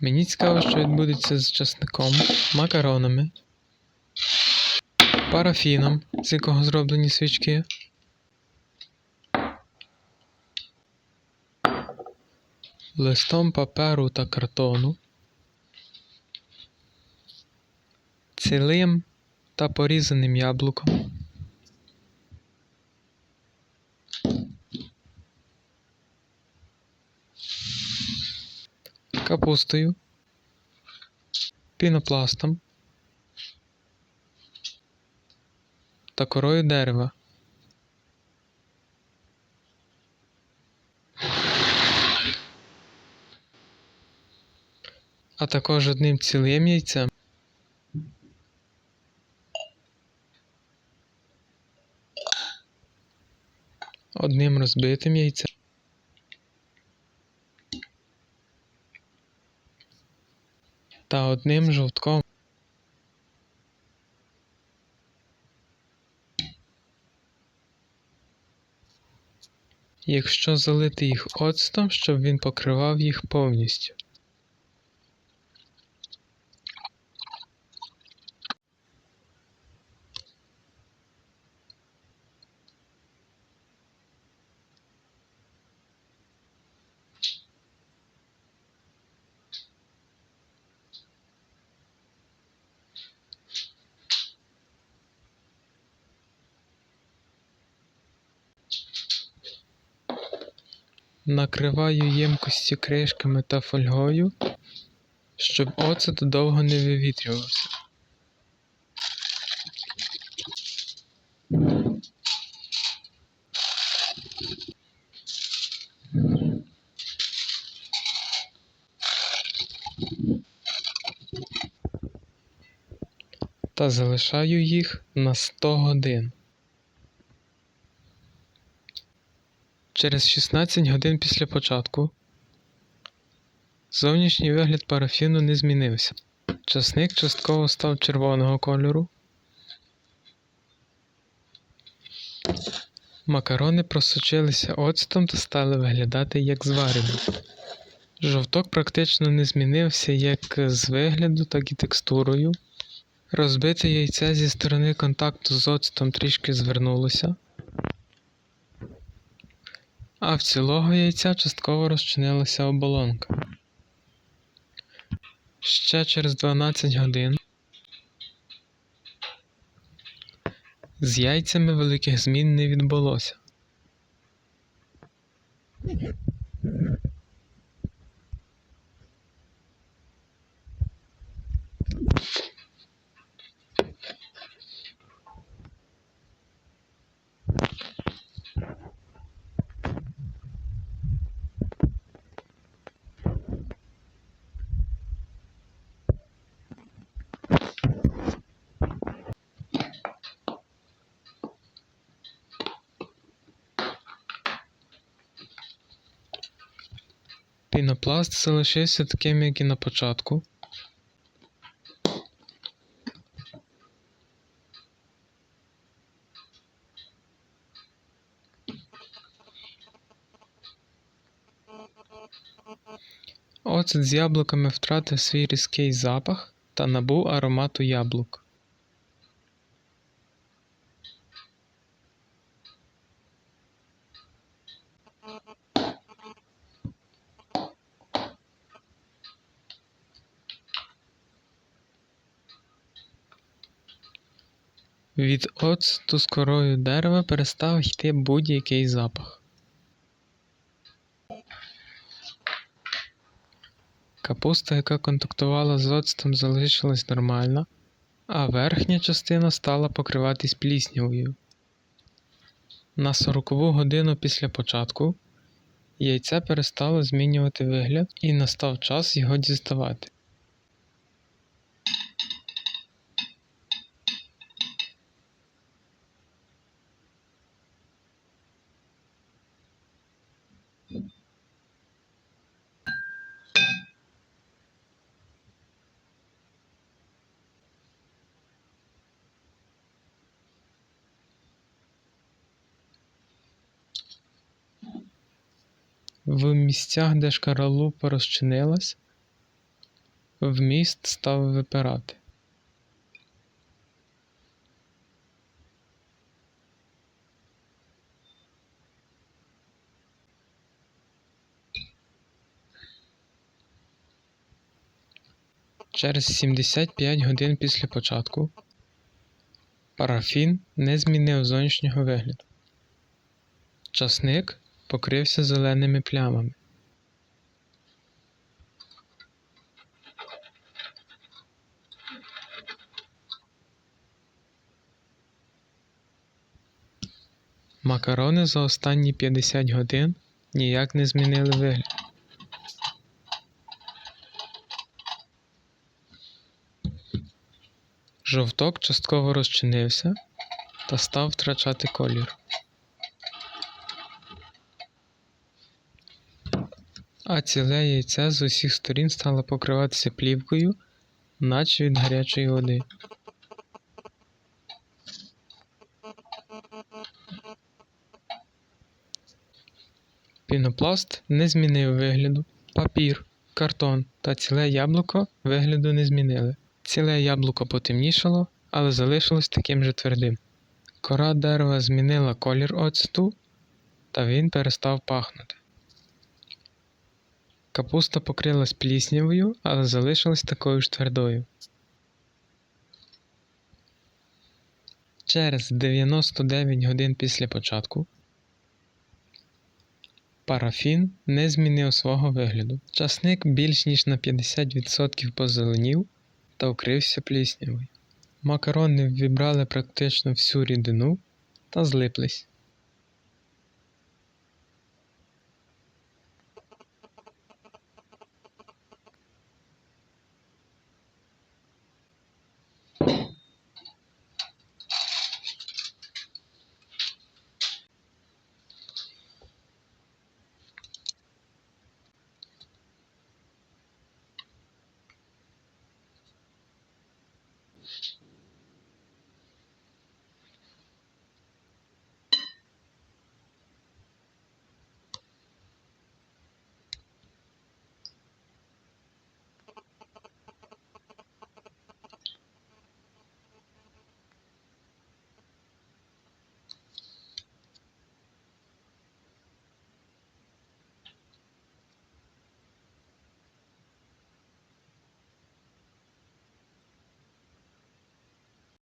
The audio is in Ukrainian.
Мені цікаво, що відбудеться з часником, макаронами, парафіном, з якого зроблені свічки. Листом паперу та картону, цілим та порізаним яблуком, капустою, пінопластом та корою дерева. А також одним цілим яйцем. Одним розбитим яйцем. Та одним жовтком. Якщо залити їх оцтом, щоб він покривав їх повністю. Накриваю ємкості кришками та фольгою, щоб оцет довго не вивітрювався. Та залишаю їх на 100 годин. Через 16 годин після початку зовнішній вигляд парафіну не змінився. Часник частково став червоного кольору. Макарони просочилися оцтом та стали виглядати як зварені. Жовток практично не змінився як з вигляду, так і текстурою. Розбите яйце зі сторони контакту з оцтом трішки звернулося. А в цілого яйця частково розчинилася оболонка. Ще через 12 годин з яйцями великих змін не відбулося. Пінопласт залишився таким, як і на початку. Оцет з яблуками втратив свій різкий запах та набув аромату яблук. Від оцту з корою дерева перестав йти будь-який запах. Капуста, яка контактувала з оцтом, залишилась нормальна, а верхня частина стала покриватись пліснявою. На сорокову годину після початку яйце перестало змінювати вигляд і настав час його діставати. В місцях, де шкаралупа розчинилась, вміст став випирати. Через 75 годин після початку парафін не змінив зовнішнього вигляду. Часник покрився зеленими плямами. Макарони за останні 50 годин ніяк не змінили вигляд. Жовток частково розчинився та став втрачати колір. А ціле яйце з усіх сторін стало покриватися плівкою, наче від гарячої води. Пінопласт не змінив вигляду. Папір, картон та ціле яблуко вигляду не змінили. Ціле яблуко потемнішало, але залишилось таким же твердим. Кора дерева змінила колір оцту, та він перестав пахнути. Капуста покрилась пліснявою, але залишилась такою ж твердою. Через 99 годин після початку парафін не змінив свого вигляду. Часник більш ніж на 50% позеленів та вкрився пліснявою. Макарони вібрали практично всю рідину та злиплись.